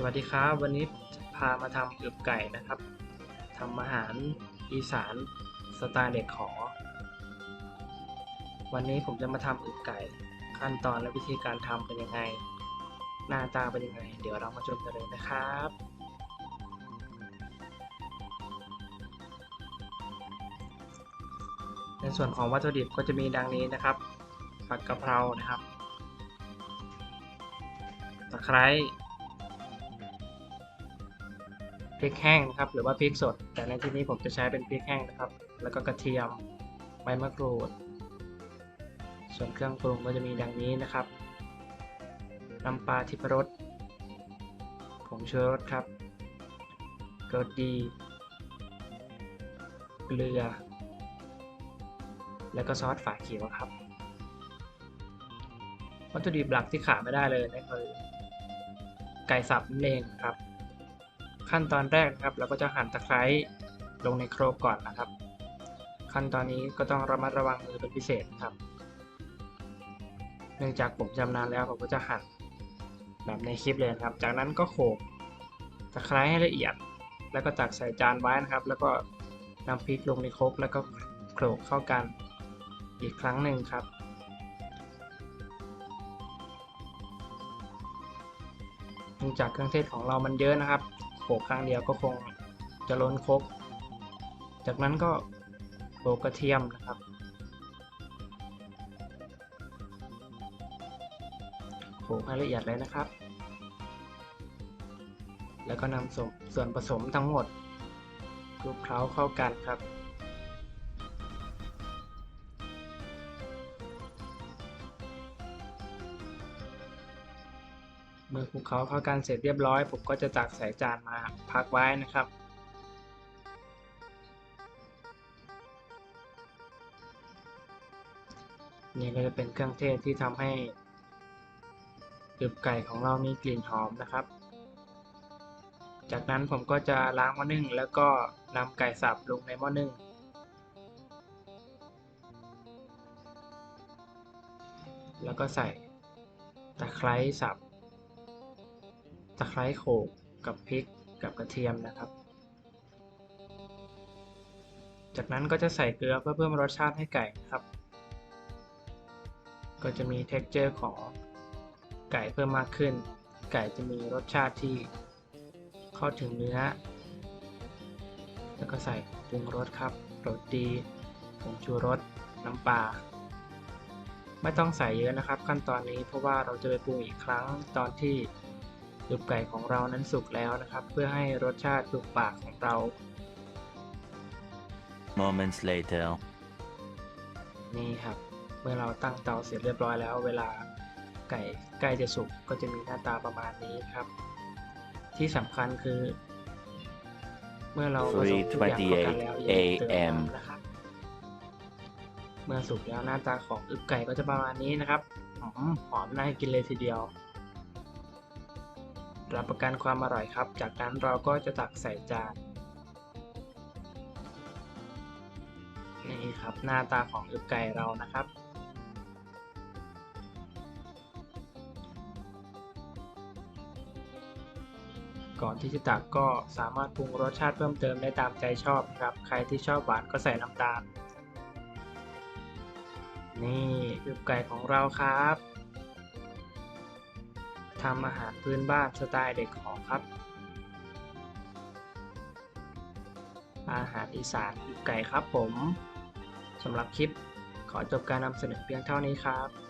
สวัสดีครับวันนี้พามาทำอึบไก่นะครับทำอาหารอีสานสไตล์เด็กขอ วันนี้ผมจะมาทำอึบไก่ ขั้นตอนและวิธีการทำเป็นยังไง หน้าตาเป็นยังไง เดี๋ยวเรามาชมกันเลยนะครับ ในส่วนของวัตถุดิบก็จะมีดังนี้นะครับ ผักกะเพรานะครับตะไคร้ พริกแห้งนะครับหรือว่าพริกสด แต่ในที่นี้ผมจะใช้เป็นพริกแห้งนะครับ แล้วก็กระเทียมใบมะกรูด ส่วนเครื่องปรุงก็จะมีดังนี้นะครับน้ำปลาทิพรสผงชูรสครับรสดี เกลือ แล้วก็ซอสฝาเขียวครับ วัตถุดิบหลักที่ขาดไม่ได้เลยนั่นคือไก่สับนั่นเองครับ ขั้นตอนแรกนะครับ เราก็จะหั่นตะไคร้ลงในโครกก่อนนะครับ ขั้นตอนนี้ก็ต้องระมัดระวังมือเป็นพิเศษครับ เนื่องจากผมชำนาญแล้วผมก็จะหั่นแบบในคลิปเลยครับ จากนั้นก็โขลกตะไคร้ให้ละเอียด แล้วก็ตักใส่จานไว้นะครับ แล้วก็นำพริกลงในครกแล้วก็โขลกเข้ากันอีกครั้งหนึ่งครับเนื่องจากเครื่องเทศของเรามันเยอะนะครับ โขกครั้งเดียวก็คงจะล้นครบ จากนั้นก็โขกกระเทียมนะครับ โขกให้ละเอียดเลยนะครับ แล้วก็นำส่วนส่วนผสมทั้งหมดคลุกเคล้าเข้ากันครับ เมื่อคลุกเคล้าเข้ากันเสร็จเรียบร้อย ผมก็จะตักใส่จานมาพักไว้นะครับ นี่ก็จะเป็นเครื่องเทศที่ทำให้อึบไก่ของเรามีกลิ่นหอมนะครับ จากนั้นผมก็จะล้างหม้อนึ่ง แล้วก็นำไก่สับลงในหม้อนึ่งแล้วก็ใส่ตะไคร้สับ ตะไคร้โขลกกับพริกกับกระเทียมนะครับ จากนั้นก็จะใส่เกลือเพื่อเพิ่มรสชาติให้ไก่นะครับ ก็จะมี texture ของไก่เพิ่มมากขึ้น ไก่จะมีรสชาติที่เข้าถึงเนื้อ แล้วก็ใส่ปรุงรสครับรสดีผงชูรส น้ำปลา ไม่ต้องใส่เยอะนะครับขั้นตอนนี้เพราะว่าเราจะไปปรุงอีกครั้งตอนที่ ลูกไก่ของเรานั้นสุกแล้วนะครับ เพื่อให้รสชาติถูกปากของเรา Moments later. นี่ครับ เมื่อเราตั้งเตาเสร็จเรียบร้อยแล้ว เวลาไก่ใกล้จะสุกก็จะมีหน้าตาประมาณนี้ครับ ที่สำคัญคือ เมื่อเราผสมทุกอย่างเข้ากันแล้วอย่าลืมเติม3:28น้ำนะครับเมื่อสุกแล้วหน้าตาของอึบไก่ก็จะประมาณนี้นะครับหอมหอมน่ากินเลยทีเดียว รับประกันความอร่อยครับ จากนั้นเราก็จะตักใส่จาน นี่ครับหน้าตาของอึบไก่เรานะครับ ก่อนที่จะตักก็สามารถปรุงรสชาติเพิ่มเติมได้ตามใจชอบนะครับ ใครที่ชอบหวานก็ใส่น้ำตาล นี่อึบไก่ของเราครับ ทำอาหารพื้นบ้านสไตล์เด็กขอครับ อาหารอีสานอึบไก่ครับผมสำหรับคลิปขอจบการนำเสนอเพียงเท่านี้ครับ